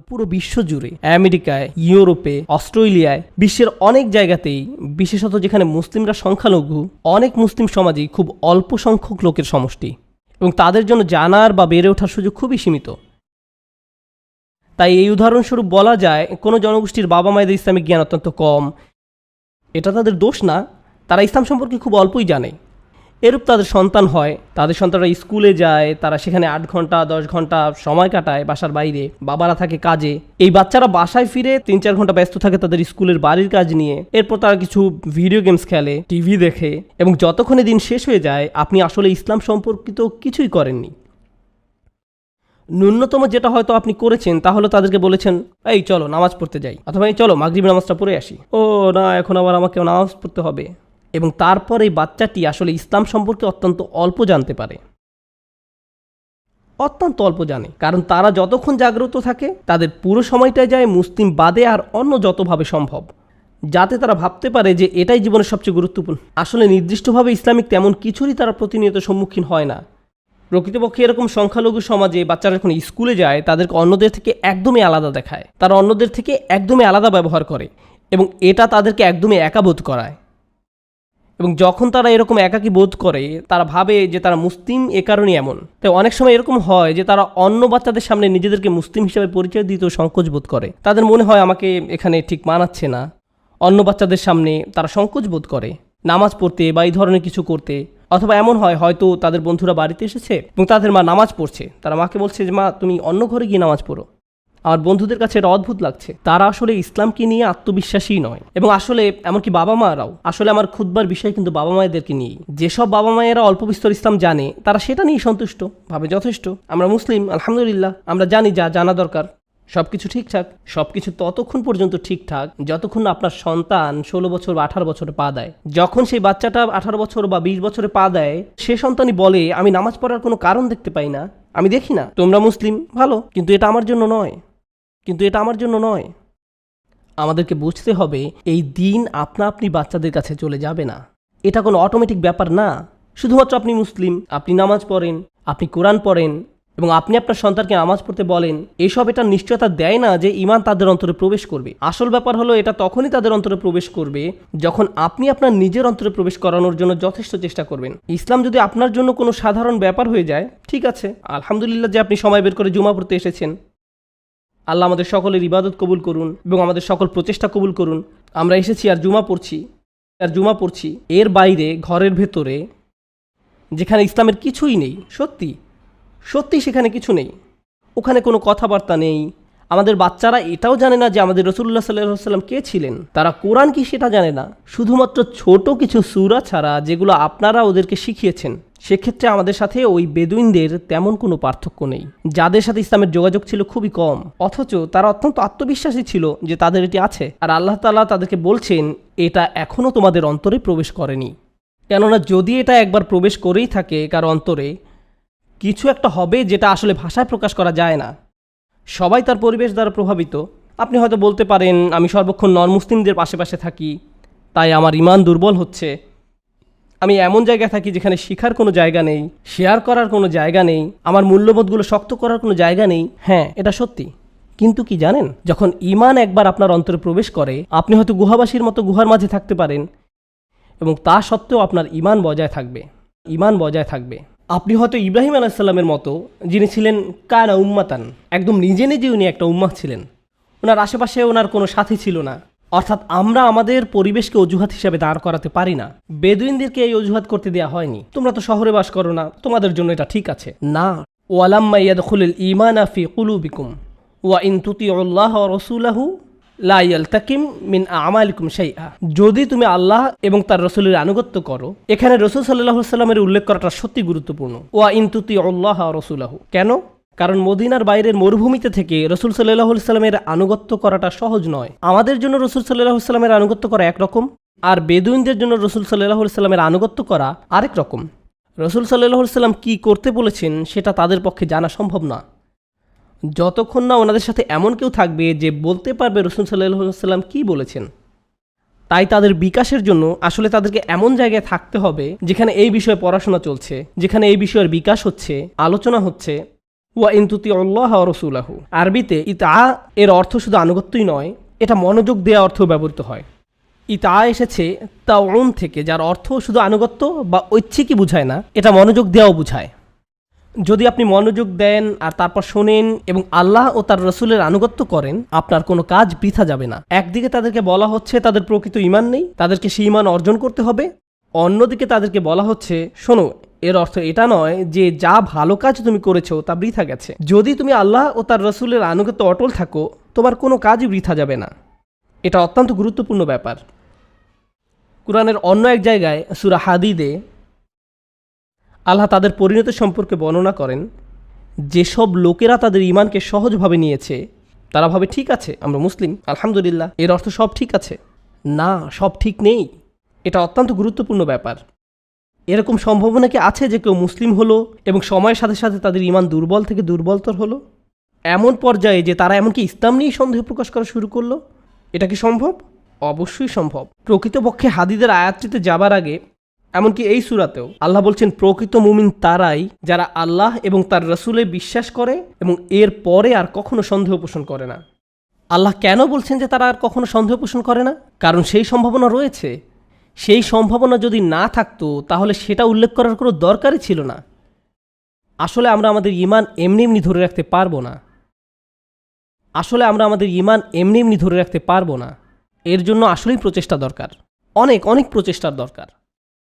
পুরো বিশ্ব জুড়ে, আমেরিকায়, ইউরোপে, অস্ট্রেলিয়ায়, বিশ্বের অনেক জায়গাতেই, বিশেষত যেখানে মুসলিমরা সংখ্যালঘু, অনেক মুসলিম সমাজেই খুব অল্প সংখ্যক লোকের সমষ্টি এবং তাদের জন্য জানার বা বেড়ে ওঠার সুযোগ খুবই সীমিত। তাই এই উদাহরণস্বরূপ বলা যায়, কোনো জনগোষ্ঠীর বাবা মায়েদের ইসলামিক জ্ঞান অত্যন্ত কম। এটা তাদের দোষ না, তারা ইসলাম সম্পর্কে খুব অল্পই জানে। এরূপ তাদের সন্তান হয়। তাদের সন্তানরা স্কুলে যায়, তারা সেখানে আট ঘণ্টা, দশ ঘণ্টা সময় কাটায় বাসার বাইরে, বাবারা থাকে কাজে। এই বাচ্চারা বাসায় ফিরে তিন চার ঘণ্টা ব্যস্ত থাকে তাদের স্কুলের বাড়ির কাজ নিয়ে। এরপর তারা কিছু ভিডিও গেমস খেলে, টিভি দেখে এবং যতক্ষণে দিন শেষ হয়ে যায়, আপনি আসলে ইসলাম সম্পর্কিত কিছুই করেননি। ন্যূনতম যেটা হয়তো আপনি করেছেন তাহলে তাদেরকে বলেছেন, এই চলো নামাজ পড়তে যাই। অথবা, এই চলো মাগরিব নামাজটা পড়ে আসি। ও না, এখন আবার আমাকে নামাজ পড়তে হবে। এবং তারপর এই বাচ্চাটি আসলে ইসলাম সম্পর্কে অত্যন্ত অল্প জানতে পারে। অত্যন্ত অল্প জানে, কারণ তারা যতক্ষণ জাগ্রত থাকে, তাদের পুরো সময়টাই যায় মুসলিম বাদে আর অন্য যতভাবে সম্ভব, যাতে তারা ভাবতে পারে যে এটাই জীবনের সবচেয়ে গুরুত্বপূর্ণ। আসলে নির্দিষ্টভাবে ইসলামিক তেমন কিছুরই তারা প্রতিনিয়ত সম্মুখীন হয় না। প্রকৃতপক্ষে এরকম সংখ্যালঘু সমাজে বাচ্চারা যখন স্কুলে যায়, তাদেরকে অন্যদের থেকে একদমই আলাদা দেখায়। তারা অন্যদের থেকে একদমই আলাদা ব্যবহার করে এবং এটা তাদেরকে একদমই একাবোধ করায়। এবং যখন তারা এরকম একাকী বোধ করে, তারা ভাবে যে তারা মুসলিম এ কারণেই এমন। তাই অনেক সময় এরকম হয় যে তারা অন্য বাচ্চাদের সামনে নিজেদেরকে মুসলিম হিসেবে পরিচয় দিতেও সংকোচ বোধ করে। তাদের মনে হয় আমাকে এখানে ঠিক মানাচ্ছে না। অন্য বাচ্চাদের সামনে তারা সংকোচ বোধ করে। নামাজ পড়তে বা এই ধরনের কিছু করতে, অথবা এমন হয় হয়তো তাদের বন্ধুরা বাড়িতে এসেছে এবং তাদের মা নামাজ পড়ছে। তারা মাকে বলছে যে, মা, তুমি অন্য ঘরে গিয়ে নামাজ পড়ো। আমার বন্ধুদের কাছে এটা অদ্ভুত লাগছে। তারা আসলে ইসলামকে নিয়ে আত্মবিশ্বাসী নয়। এবং আসলে এমনকি বাবা মারাও। আসলে আমার খুদবার বিষয় কিন্তু বাবা মায়েদেরকে নিয়েই। যেসব বাবা মায়েরা অল্প বিস্তর ইসলাম জানে, তারা সেটা নিয়েই সন্তুষ্ট, ভাবে যথেষ্ট। আমরা মুসলিম, আলহামদুলিল্লাহ, আমরা জানি যা জানা দরকার। সব কিছু ঠিকঠাক। সব কিছু ততক্ষণ পর্যন্ত ঠিকঠাক, যতক্ষণ আপনার সন্তান ষোলো বছর বা আঠারো বছরে পা দেয়। যখন সেই বাচ্চাটা আঠারো বছর বা বিশ বছরে পা দেয়, সে সন্তানই বলে, আমি নামাজ পড়ার কোনো কারণ দেখতে পাই না। আমি দেখি না। তোমরা মুসলিম, ভালো। কিন্তু এটা আমার জন্য নয়। কিন্তু এটা আমার জন্য নয়। আমাদেরকে বুঝতে হবে, এই দিন আপনা আপনি বাচ্চাদের কাছে চলে যাবে না। এটা কোনো অটোমেটিক ব্যাপার না। শুধুমাত্র আপনি মুসলিম, আপনি নামাজ পড়েন, আপনি কোরআন পড়েন এবং আপনি আপনার সন্তানকে নামাজ পড়তে বলেন, এসব এটা নিশ্চয়তা দেয় না যে ইমান তাদের অন্তরে প্রবেশ করবে। আসল ব্যাপার হলো, এটা তখনই তাদের অন্তরে প্রবেশ করবে যখন আপনি আপনার নিজের অন্তরে প্রবেশ করানোর জন্য যথেষ্ট চেষ্টা করবেন। ইসলাম যদি আপনার জন্য কোনো সাধারণ ব্যাপার হয়ে যায়, ঠিক আছে, আলহামদুলিল্লাহ যে আপনি সময় বের করে জুমা পড়তে এসেছেন। আল্লাহ আমাদের সকলের ইবাদত কবুল করুন এবং আমাদের সকল প্রচেষ্টা কবুল করুন। আমরা এসেছি আর জুমা পড়ছি, আর জুমা পড়ছি এর বাইরে, ঘরের ভেতরে, যেখানে ইসলামের কিছুই নেই। সত্যি সত্যি সেখানে কিছু নেই। ওখানে কোনো কথাবার্তা নেই। আমাদের বাচ্চারা এটাও জানে না যে আমাদের রসুল্লাহ সাল্লাহ সাল্লাম কে ছিলেন। তারা কোরআন কি সেটা জানে না। শুধুমাত্র ছোট কিছু সুরা ছাড়া যেগুলো আপনারা ওদেরকে শিখিয়েছেন। সেক্ষেত্রে আমাদের সাথে ওই বেদুইনদের তেমন কোনো পার্থক্য নেই। যাদের সাথে ইসলামের যোগাযোগ ছিল খুবই কম। অথচ তারা অত্যন্ত আত্মবিশ্বাসী ছিল যে তাদের এটি আছে। আর আল্লাহ তাআলা তাদেরকে বলছেন, এটা এখনও তোমাদের অন্তরে প্রবেশ করেনি। কেননা যদি এটা একবার প্রবেশ করেই থাকে কারও অন্তরে, কিছু একটা হবে যেটা আসলে ভাষায় প্রকাশ করা যায় না। সবাই তার পরিবেশ দ্বারা প্রভাবিত। আপনি হয়তো বলতে পারেন, আমি সর্বক্ষণ নন মুসলিমদের পাশে পাশে থাকি। তাই আমার ইমান দুর্বল হচ্ছে। আমি এমন জায়গায় থাকি যেখানে শেখার কোনো জায়গা নেই শেয়ার করার কোনো জায়গা নেই, আমার মূল্যবোধগুলো শক্ত করার কোনো জায়গা নেই। হ্যাঁ এটা সত্যি। কিন্তু কি জানেন, যখন ইমান একবার আপনার অন্তরে প্রবেশ করে, আপনি হয়তো গুহাবাসীর মতো গুহার মাঝে থাকতে পারেন এবং তা সত্ত্বেও আপনার ইমান বজায় থাকবে। ইমান বজায় থাকবে। আপনি হয়তো ইব্রাহিম আলাইসাল্লামের মতো, যিনি ছিলেন কায়না উম্মাতান, একদম নিজে নিজে উনি একটা উম্মাহ ছিলেন। ওনার আশেপাশে ওনার কোনো সাথী ছিল না। অর্থাৎ আমরা আমাদের পরিবেশকে অজুহাত হিসেবে দাঁড় করাতে পারি না। বেদুইনদেরকে এই অজুহাত করতে দেওয়া হয়নি। তোমরা তো শহরে বাস করো না, তোমাদের জন্য এটা ঠিক আছে। না, ওয়ালাম্মা ইয়াদখুলুল ঈমান ফি কুলুবিকুম, ওয়া ইন তুতিউল্লাহ ওয়া রাসূলাহু লা ইয়ালতাকিম মিন আমালিকুম শাইআ। যদি তুমি আল্লাহ এবং তার রসুলের আনুগত্য করো, এখানে রসুল আলাইহি সাল্লামের উল্লেখ করাটা সত্যি গুরুত্বপূর্ণ। ওয়া ইন তুতিউল্লাহ ওয়া রাসূলাহু। কেন? কারণ মদিনার বাইরের মরুভূমিতে থেকে রসুল সাল্লাহ সাল্লামের আনুগত্য করাটা সহজ নয়। আমাদের জন্য রসুল সাল্লাহ সাল্লামের আনুগত্য করা একরকম আর বেদুইনদের জন্য রসুল সাল্লাহ সাল্লামের আনুগত্য করা আরেক রকম। রসুল সাল্লাহ সাল্লাম কী করতে বলেছেন সেটা তাদের পক্ষে জানা সম্ভব না। যতক্ষণ না ওনাদের সাথে এমন কেউ থাকবে যে বলতে পারবে রসুল সাল্লাহ সাল্লাম কী বলেছেন। তাই তাদের বিকাশের জন্য আসলে তাদেরকে এমন জায়গায় থাকতে হবে যেখানে এই বিষয়ে পড়াশোনা চলছে, যেখানে এই বিষয়ের বিকাশ হচ্ছে, আলোচনা হচ্ছে ওয়া আল্লাহ আরবিতে ইতা এর অর্থ শুধু আনুগত্যই নয়, এটা মনোযোগ দেওয়া অর্থ ব্যবহৃত হয়। ইতা এসেছে তাউন থেকে, যার অর্থ শুধু আনুগত্য বা ঐচ্ছিকই বুঝায় না, এটা মনোযোগ দেওয়াও বুঝায়। যদি আপনি মনোযোগ দেন আর তারপর শোনেন এবং আল্লাহ ও তার রসুলের আনুগত্য করেন, আপনার কোনো কাজ বৃথা যাবে না। একদিকে তাদেরকে বলা হচ্ছে তাদের প্রকৃত ইমান নেই, তাদেরকে সেই ইমান অর্জন করতে হবে। অন্যদিকে তাদেরকে বলা হচ্ছে, শোনো এর অর্থ এটা নয় যে যা ভালো কাজ তুমি করেছ তা বৃথা গেছে। যদি তুমি আল্লাহ ও তার রসুলের আনুগত্য অটল থাকো, তোমার কোনো কাজই বৃথা যাবে না। এটা অত্যন্ত গুরুত্বপূর্ণ ব্যাপার। কোরআনের অন্য এক জায়গায়, সুরা হাদিদে আল্লাহ তাদের পরিণত সম্পর্কে বর্ণনা করেন, যেসব লোকেরা তাদের ইমানকে সহজভাবে নিয়েছে, তারা ভাবে, ঠিক আছে, আমরা মুসলিম, আলহামদুলিল্লাহ, এর অর্থ সব ঠিক আছে। না, সব ঠিক নেই। এটা অত্যন্ত গুরুত্বপূর্ণ ব্যাপার। এরকম সম্ভাবনা কি আছে যে কেউ মুসলিম হলো এবং সময়ের সাথে সাথে তাদের ইমান দুর্বল থেকে দুর্বলতর হলো? এমন পর্যায়ে যে তারা এমনকি ইসলাম নিয়েই সন্দেহ প্রকাশ করা শুরু করল? এটা কি সম্ভব? অবশ্যই সম্ভব। প্রকৃতপক্ষে হাদিদের আয়াতটিতে যাবার আগে, এমনকি এই সুরাতেও আল্লাহ বলছেন, প্রকৃত মুমিন তারাই যারা আল্লাহ এবং তার রসুলে বিশ্বাস করে এবং এর পরে আর কখনো সন্দেহ পোষণ করে না। আল্লাহ কেন বলছেন যে তারা আর কখনো সন্দেহ পোষণ করে না? কারণ সেই সম্ভাবনা রয়েছে। সেই সম্ভাবনা যদি না থাকতো, তাহলে সেটা উল্লেখ করার কোনো দরকারই ছিল না। আসলে আমরা আমাদের ইমান এমনি এমনি ধরে রাখতে পারব না। আসলে আমরা আমাদের ইমান এমনি এমনি ধরে রাখতে পারব না। এর জন্য আসলেই প্রচেষ্টা দরকার। অনেক অনেক প্রচেষ্টার দরকার।